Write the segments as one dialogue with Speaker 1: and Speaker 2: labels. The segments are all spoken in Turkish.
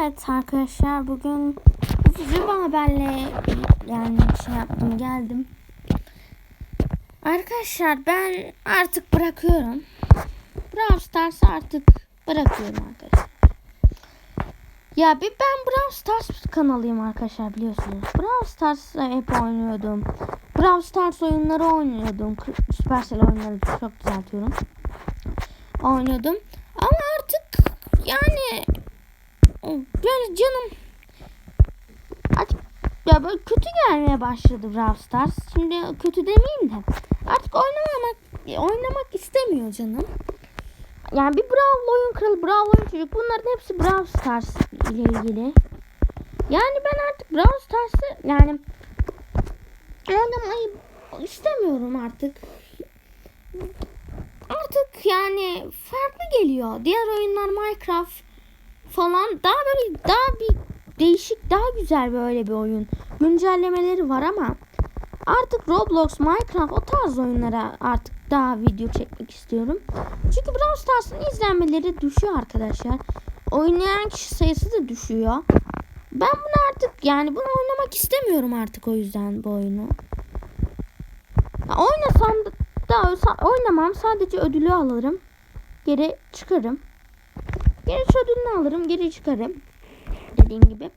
Speaker 1: Evet arkadaşlar bugün üzücü bir haberle yani şey yaptım geldim. Arkadaşlar ben artık bırakıyorum. Brawl Stars'ı artık bırakıyorum arkadaşlar. Ya bir ben Brawl Stars kanalıyım arkadaşlar biliyorsunuz. Brawl Stars'ı hep oynuyordum. Brawl Stars oyunları oynuyordum. Supercell oyunları çok düzeltiyorum. Oynuyordum. Ama artık yani böyle canım artık ya böyle kötü gelmeye başladı Brawl Stars. Şimdi kötü demeyeyim de artık oynamak oynamak istemiyor canım. Yani bir Brawl oyun kralı, Brawl oyun çocuk bunların hepsi Brawl Stars ile ilgili. Yani ben artık Brawl Stars'ı yani oynamayı istemiyorum artık. Artık yani farklı geliyor. Diğer oyunlar Minecraft falan daha böyle daha bir değişik daha güzel böyle bir oyun. Güncellemeleri var ama artık Roblox, Minecraft o tarz oyunlara artık daha video çekmek istiyorum. Çünkü Brawl Stars'ın izlenmeleri düşüyor arkadaşlar. Oynayan kişi sayısı da düşüyor. Ben bunu artık yani bunu oynamak istemiyorum artık o yüzden bu oyunu. Ya oynasam da, oynamam sadece ödülü alırım. Geri çıkarım. Geri ödülünü alırım geri çıkarım. Dediğim gibi.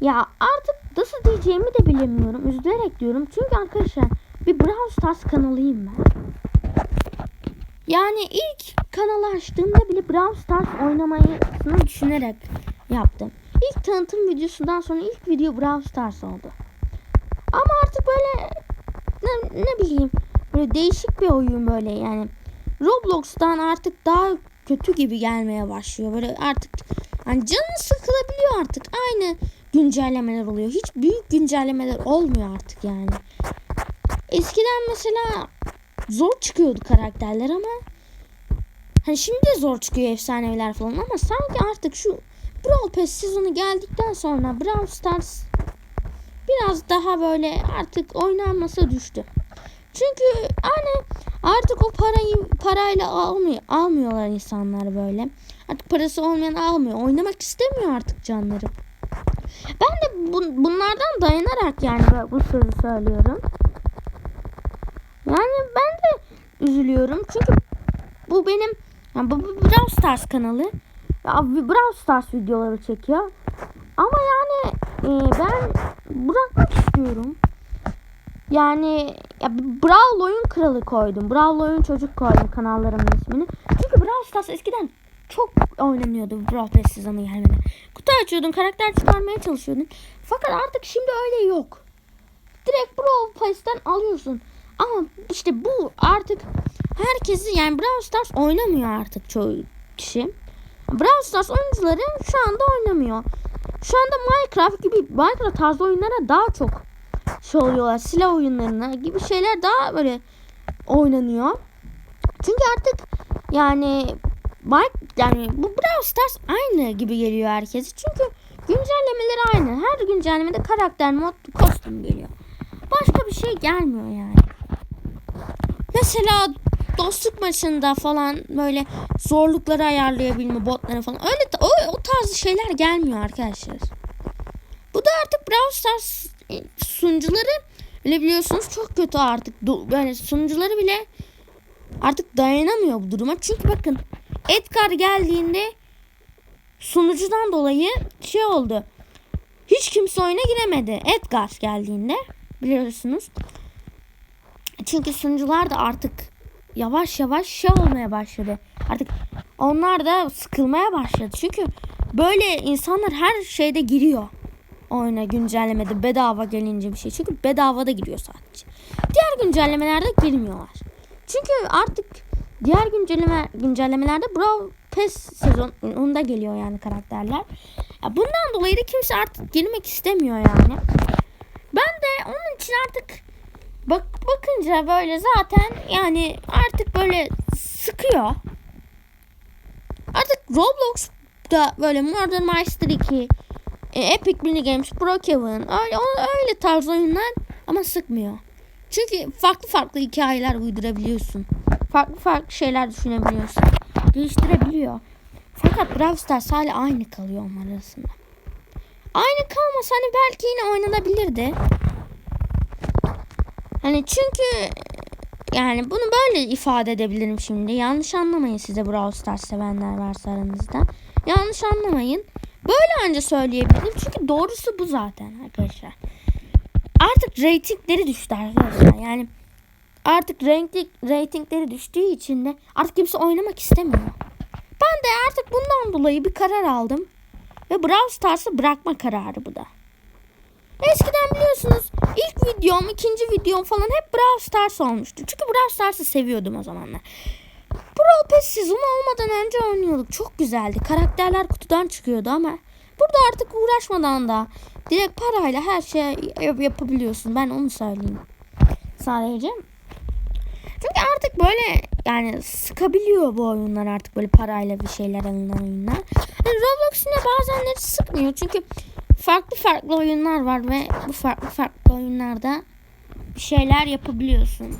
Speaker 1: Ya artık nasıl diyeceğimi de bilemiyorum. Üzülerek diyorum. Çünkü arkadaşlar bir Brawl Stars kanalıyım ben. Yani ilk kanalı açtığımda bile Brawl Stars oynamayı düşünerek yaptım. İlk tanıtım videosundan sonra ilk video Brawl Stars oldu. Ama artık böyle ne, ne bileyim böyle değişik bir oyun böyle yani. Roblox'tan artık daha kötü gibi gelmeye başlıyor. Böyle artık yani canı sıkılabiliyor artık. Aynı güncellemeler oluyor. Hiç büyük güncellemeler olmuyor artık yani. Eskiden mesela zor çıkıyordu karakterler ama hani şimdi de zor çıkıyor efsaneviler falan ama sanki artık şu Brawl Pass sezonu geldikten sonra Brawl Stars biraz daha böyle artık oynanması düştü. Çünkü hani artık o parayı parayla almıyor, almıyorlar insanlar böyle. Artık parası olmayan almıyor. Oynamak istemiyor artık canları. Ben de bu, bunlardan dayanarak yani bu sözü söylüyorum. Yani ben de üzülüyorum. Çünkü bu benim yani bu, bu Brawl Stars kanalı. Brawl Stars videoları çekiyor. Ama yani e, ben bırakmak istiyorum. Yani ya Brawl oyun kralı koydum. Brawl oyun çocuk koydum kanallarımın ismini. Çünkü Brawl Stars eskiden çok oynanıyordu Brawl Pass sezonu gelmeden. Kutu açıyordun, karakter çıkarmaya çalışıyordun. Fakat artık şimdi öyle yok. Direkt Brawl Pass'ten alıyorsun. Ama işte bu artık herkesi yani Brawl Stars oynamıyor artık çoğu kişi. Brawl Stars oyuncuları şu anda oynamıyor. Şu anda Minecraft gibi Minecraft tarzı oyunlara daha çok şey oluyorlar. Silah oyunlarına gibi şeyler daha böyle oynanıyor. Çünkü artık yani yani bu Brawl Stars aynı gibi geliyor herkese. Çünkü güncellemeleri aynı. Her güncellemede karakter mod kostüm geliyor. Başka bir şey gelmiyor yani. Mesela dostluk maçında falan böyle zorlukları ayarlayabilme botları falan öyle o, o tarz şeyler gelmiyor arkadaşlar. Bu da artık Brawl Stars sunucuları öyle biliyorsunuz çok kötü artık. Böyle sunucuları bile artık dayanamıyor bu duruma. Çünkü bakın Edgar geldiğinde sunucudan dolayı şey oldu. Hiç kimse oyuna giremedi. Edgar geldiğinde biliyorsunuz. Çünkü sunucular da artık yavaş yavaş şey olmaya başladı. Artık onlar da sıkılmaya başladı. Çünkü böyle insanlar her şeyde giriyor. Oyuna güncellemede bedava gelince bir şey. Çünkü bedava da giriyor sadece. Diğer güncellemelerde girmiyorlar. Çünkü artık diğer güncelleme güncellemelerde Brawl Pass sezonunda geliyor yani karakterler. Ya bundan dolayı da kimse artık girmek istemiyor yani. Ben de onun için artık bak bakınca böyle zaten yani artık böyle sıkıyor. Artık Roblox'da böyle Modern Master 2, e, Epic Mini Games, Brookhaven öyle, öyle tarz oyunlar ama sıkmıyor. Çünkü farklı farklı hikayeler uydurabiliyorsun. Farklı farklı şeyler düşünebiliyorsun. Değiştirebiliyor. Fakat Brawl Stars hala aynı kalıyor onlar arasında. Aynı kalmasa hani belki yine oynanabilirdi. Hani çünkü yani bunu böyle ifade edebilirim şimdi. Yanlış anlamayın size Brawl Stars sevenler varsa aranızda. Yanlış anlamayın. Böyle anca söyleyebilirim. Çünkü doğrusu bu zaten arkadaşlar. Artık reytingleri düştü arkadaşlar. Yani artık renkli reytingleri düştüğü için de artık kimse oynamak istemiyor. Ben de artık bundan dolayı bir karar aldım. Ve Brawl Stars'ı bırakma kararı bu da. Eskiden biliyorsunuz ilk videom, ikinci videom falan hep Brawl Stars olmuştu. Çünkü Brawl Stars'ı seviyordum o zamanlar. Brawl Pass sezonu olmadan önce oynuyorduk. Çok güzeldi. Karakterler kutudan çıkıyordu ama burada artık uğraşmadan da direkt parayla her yap- yapabiliyorsun. Ben onu söyleyeyim. Sadece. Çünkü artık böyle yani sıkabiliyor bu oyunlar artık böyle parayla bir şeyler alınan oyunlar. Yani Roblox yine bazenleri sıkmıyor çünkü farklı farklı oyunlar var ve bu farklı farklı oyunlarda bir şeyler yapabiliyorsun.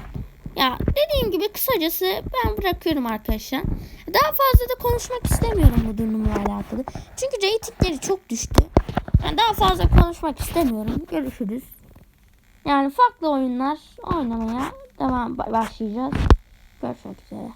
Speaker 1: Ya dediğim gibi kısacası ben bırakıyorum arkadaşlar. Daha fazla da konuşmak istemiyorum bu durumla alakalı. Çünkü reytingleri çok düştü. Yani daha fazla konuşmak istemiyorum. Görüşürüz. Yani farklı oyunlar oynamaya devam başlayacağız. Görüşmek üzere.